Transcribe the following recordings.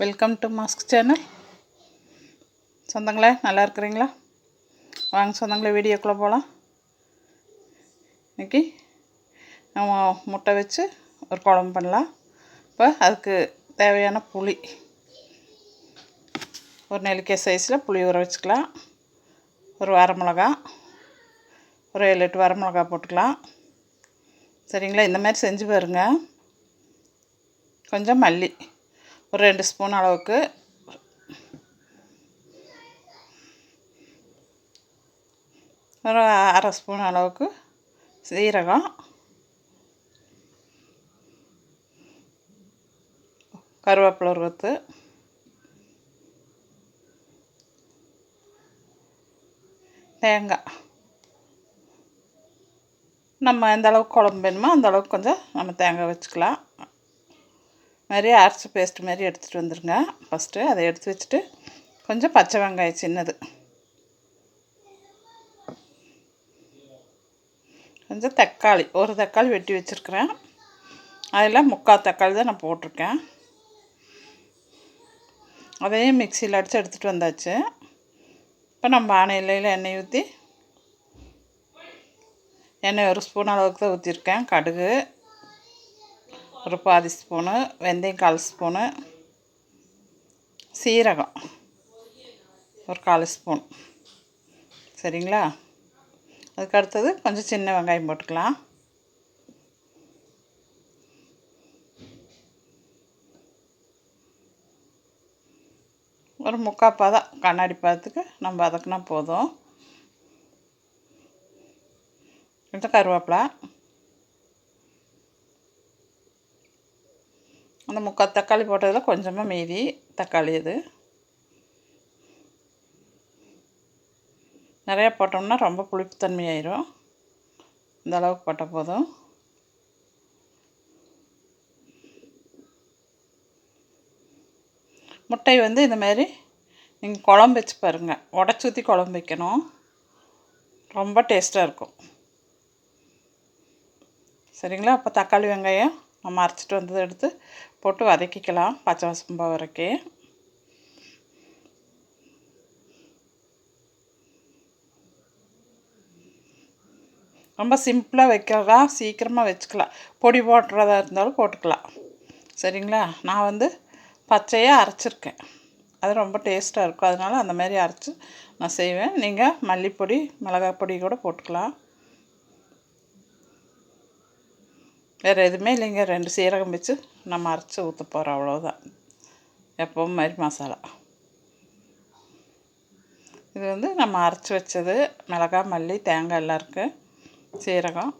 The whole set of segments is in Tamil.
வெல்கம் டு மாஸ்க் சேனல் சொந்தங்களே நல்லா இருக்கிறீங்களா? வாங்க சொந்தங்களே வீடியோக்குள்ளே போகலாம் இன்றைக்கி நம்ம முட்டை வச்சு ஒரு குழம்பு பண்ணலாம். இப்போ அதுக்கு தேவையான புளி. ஒரு நெல்லிக்காய் சைஸில் புளி ஊற வச்சுக்கலாம். ஒரு வரமிளகா ஒரு ஏழு எட்டு வரமிளகா போட்டுக்கலாம். சரிங்களா? இந்த மாதிரி செஞ்சு பாருங்க. கொஞ்சம் மல்லி. ஒரு ரெண்டு ஸ்பூன் அளவுக்கு. ஒரு அரை ஸ்பூன் அளவுக்கு சீரகம். கருவேப்பிலை உருவத்து தேங்காய். நம்ம எந்த அளவுக்கு குழம்பு வேணுமோ அந்த அளவுக்கு கொஞ்சம் நம்ம தேங்காய் வச்சுக்கலாம். மாதிரி அரைச்சி பேஸ்ட் மாதிரி எடுத்துகிட்டு வந்துடுங்க ஃபஸ்ட்டு அதை எடுத்து வச்சுட்டு கொஞ்சம் பச்சை வெங்காயம் சின்னது. கொஞ்சம் தக்காளி ஒரு தக்காளி வெட்டி வச்சுருக்குறேன். அதில் முக்கால் தக்காளி தான் நான் போட்டிருக்கேன். அதையும் மிக்சியில் அடித்து எடுத்துகிட்டு வந்தாச்சு. இப்போ நம்ம பானையில் எண்ணெய் ஊற்றி எண்ணெய் ஒரு ஸ்பூன் அளவுக்கு தான் ஊற்றிருக்கேன். கடுகு ஒரு பாதி ஸ்பூனு வெந்தயம் கால் ஸ்பூனு சீரகம் ஒரு கால் ஸ்பூன். சரிங்களா? அதுக்கு அடுத்தது கொஞ்சம் சின்ன வெங்காயம் போட்டுக்கலாம். ஒரு முக்கால் பதம் கண்ணாடி பதத்துக்கு நம்ம வதக்கினா போதும். கொஞ்சம் கருவேப்பிலை. அந்த முக்கால் தக்காளி போட்டதில் கொஞ்சமாக மீதி தக்காளி இது. நிறையா போட்டோம்னா ரொம்ப புளிப்புத்தன்மை ஆயிரும். இந்த அளவுக்கு போட்ட போதும். முட்டை வந்து இந்த மாதிரி நீங்கள் குழம்பு வச்சு பாருங்கள் உடச்சி ஊற்றி குழம்பு வைக்கணும். ரொம்ப டேஸ்ட்டாக இருக்கும். சரிங்களா? அப்போ தக்காளி வெங்காயம். நம்ம அரைச்சிட்டு வந்ததை எடுத்து போட்டு வதக்கிக்கலாம். பச்சை வசம்பா வரைக்கும். ரொம்ப சிம்பிளாக வைக்கிறதா சீக்கிரமாக வச்சுக்கலாம். பொடி போடுறதா இருந்தாலும் போட்டுக்கலாம். சரிங்களா? நான் வந்து பச்சையாக அரைச்சிருக்கேன். அது ரொம்ப டேஸ்ட்டாக இருக்கும். அதனால் அந்த மாதிரி அரைச்சி நான் செய்வேன். நீங்கள் மல்லிப்பொடி மிளகாய் பொடி கூட போட்டுக்கலாம். வேறு எதுவுமே இல்லைங்க. ரெண்டு சீரகம் வச்சு நம்ம அரைச்சி ஊற்ற போகிறோம் அவ்வளோதான் எப்பவும் மாதிரி மசாலா. இது வந்து நம்ம அரைச்சி வச்சது மிளகாய் மல்லி தேங்காய் எல்லாம் இருக்குது சீரகம்.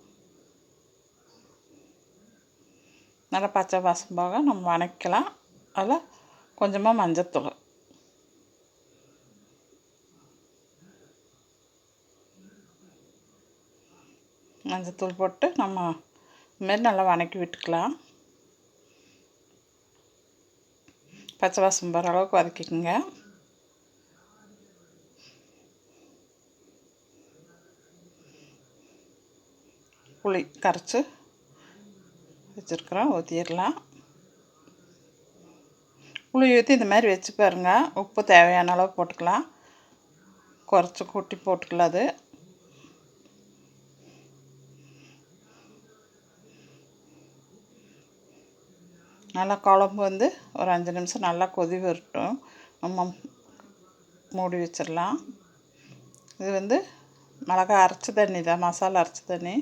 நல்லா பச்சை வாசம் போக நம்ம வணக்கலாம். அதில் கொஞ்சமாக மஞ்சத்தூள். மஞ்சத்தூள் போட்டு நம்ம இதுமாரி நல்லா வணக்கி விட்டுக்கலாம். பச்சை வாசம் போகிற அளவுக்கு வதக்கிக்கோங்க. புளி கரைச்சி வச்சுருக்குறோம் ஊற்றிடலாம் புளி ஊற்றி இந்த மாதிரி வச்சு பாருங்கள் உப்பு தேவையான அளவு போட்டுக்கலாம். குறைச்சி கூட்டி போட்டுக்கலாம் அது. நல்லா குழம்பு வந்து ஒரு அஞ்சு நிமிஷம் நல்லா கொதி வரட்டும். நம்ம மூடி வச்சிடலாம். இது வந்து மிளகா அரைச்ச தண்ணி தான் மசாலா அரைச்ச தண்ணி.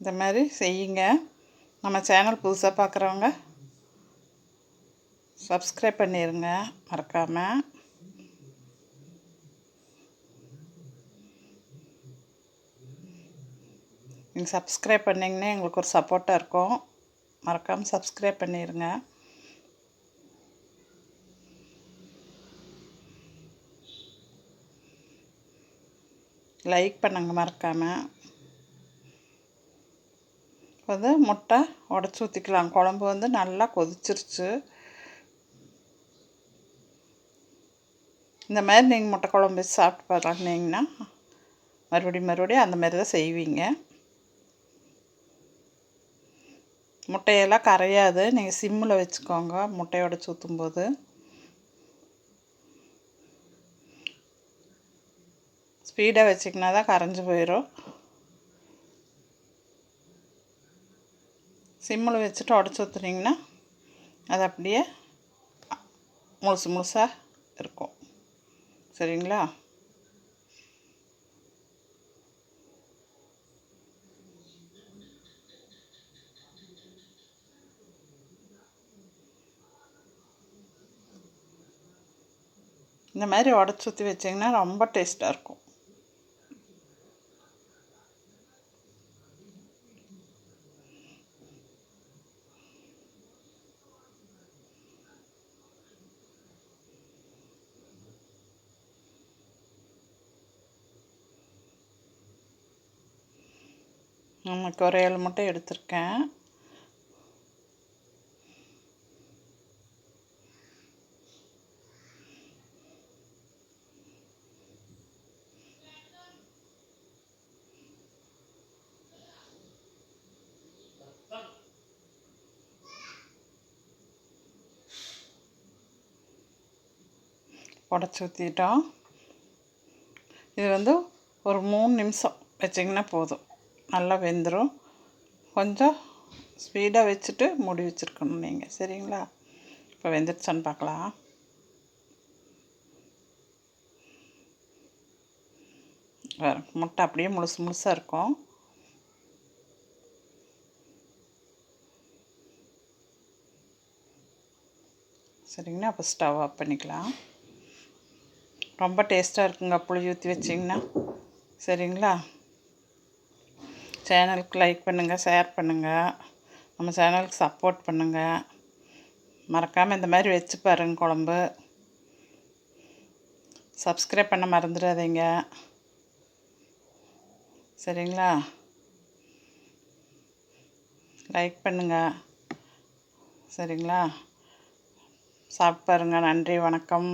இந்த மாதிரி செய்யுங்க. நம்ம சேனல் புதுசாக பார்க்குறவங்க சப்ஸ்கிரைப் பண்ணிடுங்க மறக்காமல் நீங்கள் சப்ஸ்கிரைப் பண்ணிங்கன்னா எங்களுக்கு ஒரு சப்போர்ட்டாக இருக்கும். மறக்காமல் சப்ஸ்கிரைப் பண்ணிடுங்க லைக் பண்ணுங்க மறக்காமல் வந்து முட்டை உடச்சி ஊற்றிக்கலாம் குழம்பு வந்து நல்லா கொதிச்சிருச்சு. இந்த மாதிரி நீங்கள் முட்டை குழம்பு வச்சு சாப்பிட்டு பார்க்கலான்னீங்கன்னா மறுபடியும் மறுபடியும் அந்த மாதிரி தான் செய்வீங்க. முட்டையெல்லாம் கரையாது. நீங்கள் சிம்மில் வச்சுக்கோங்க முட்டையோட ஊற்றும்போது ஸ்பீடாக வச்சிங்கன்னா தான் கரைஞ்சி போயிடும் சிம்மில் வச்சுட்டு உடச்சி ஊற்றுனீங்கன்னா அது அப்படியே முழுசு முழுசாக இருக்கும். சரிங்களா? இந்த மாதிரி உடச்சி ஊற்றி வச்சிங்கன்னா ரொம்ப டேஸ்ட்டாக இருக்கும். நமக்கு ஒரு ஏழு முட்டை எடுத்திருக்கேன். உடச்சி ஊற்றிட்டோம் இது வந்து ஒரு மூணு நிமிஷம் வச்சிங்கன்னா போதும். நல்லா வெந்துடும் கொஞ்சம் ஸ்பீடாக வச்சுட்டு மூடி வச்சுருக்கணும் நீங்கள் சரிங்களா? இப்போ வெந்துடுச்சான்னு பார்க்கலாம். முட்டை அப்படியே முழுசு முழுசாக இருக்கும். சரிங்கண்ணா அப்போ ஸ்டவ் ஆஃப் பண்ணிக்கலாம். ரொம்ப டேஸ்ட்டாக இருக்குங்க புளி ஊற்றி வச்சிங்கன்னா. சரிங்களா? சேனலுக்கு லைக் பண்ணுங்கள் ஷேர் பண்ணுங்கள் நம்ம சேனலுக்கு சப்போர்ட் பண்ணுங்கள் மறக்காமல் இந்த மாதிரி வச்சு பாருங்க குழம்பு. சப்ஸ்கிரைப் பண்ண மறந்துடாதீங்க. சரிங்களா? லைக் பண்ணுங்கள் சரிங்களா? சாப்பிட்டு பாருங்கள் நன்றி வணக்கம்.